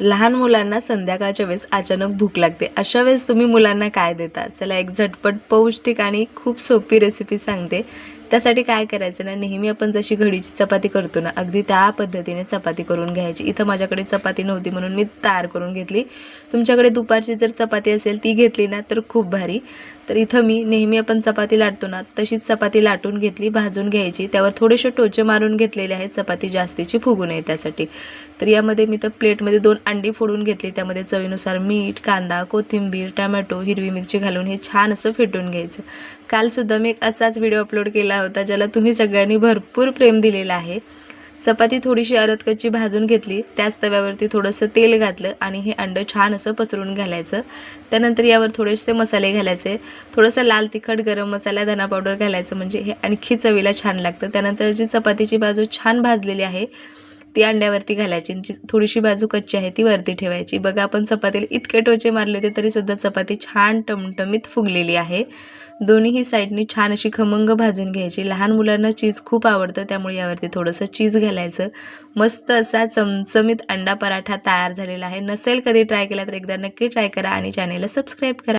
लहान मुलांना संध्याकाळच्या वेळेस अचानक भूक लागते. अशा वेळेस तुम्ही मुलांना काय देता? चला एक झटपट पौष्टिक आणि खूप सोपी रेसिपी सांगते. त्यासाठी काय करायचं ना नेहमी आपण जशी घडीची चपाती करतो ना अगदी त्या पद्धतीने चपाती करून घ्यायची. इथं माझ्याकडे चपाती नव्हती म्हणून मी तयार करून घेतली. तुमच्याकडे दुपारची जर चपाती असेल ती घेतली ना तर खूप भारी. तर इथं मी नेहमी आपण चपाती लाटतो ना तशीच चपाती लाटून घेतली भाजून घ्यायची. त्यावर थोडेसे टोचे मारून घेतलेले आहेत चपाती जास्तीची फुगू नये त्यासाठी. तर यामध्ये मी तर प्लेटमध्ये दोन अंडी फोडून घेतली. त्यामध्ये चवीनुसार मीठ कांदा कोथिंबीर टमॅटो हिरवी मिरची घालून हे छान असं फेटून घ्यायचं. कालसुद्धा मी एक असाच व्हिडिओ अपलोड केला होता ज्याला तुम्ही सगळ्यांनी भरपूर प्रेम दिलेलं आहे. चपाती थोडीशी अरद कच्ची भाजून घेतली. त्याच तव्यावरती थोडंसं तेल घातलं आणि हे अंडं छान असं पसरून घालायचं. त्यानंतर यावर थोडेसे मसाले घालायचे. थोडंसं लाल तिखट गरम मसाला धना पावडर घालायचं. म्हणजे हे आणखी चवीला छान लागतं. त्यानंतर जी चपातीची बाजू छान भाजलेली आहे ती अंड्यावरती घालायची आणि जी थोडीशी बाजू कच्ची आहे ती वरती ठेवायची. बघा आपण चपातीला इतके टोचे मारले होते तरीसुद्धा चपाती छान टमटमीत फुगलेली आहे. दोन्हीही साईडनी छान अशी खमंग भाजून घ्यायची. लहान मुलांना चीज खूप आवडतं त्यामुळे यावरती थोडंसं चीज घालायचं. मस्त असा चमचमीत अंडा पराठा तयार झालेला आहे. नसेल कधी ट्राय केला तर एकदा नक्की ट्राय करा आणि चॅनेलला सबस्क्राईब करा.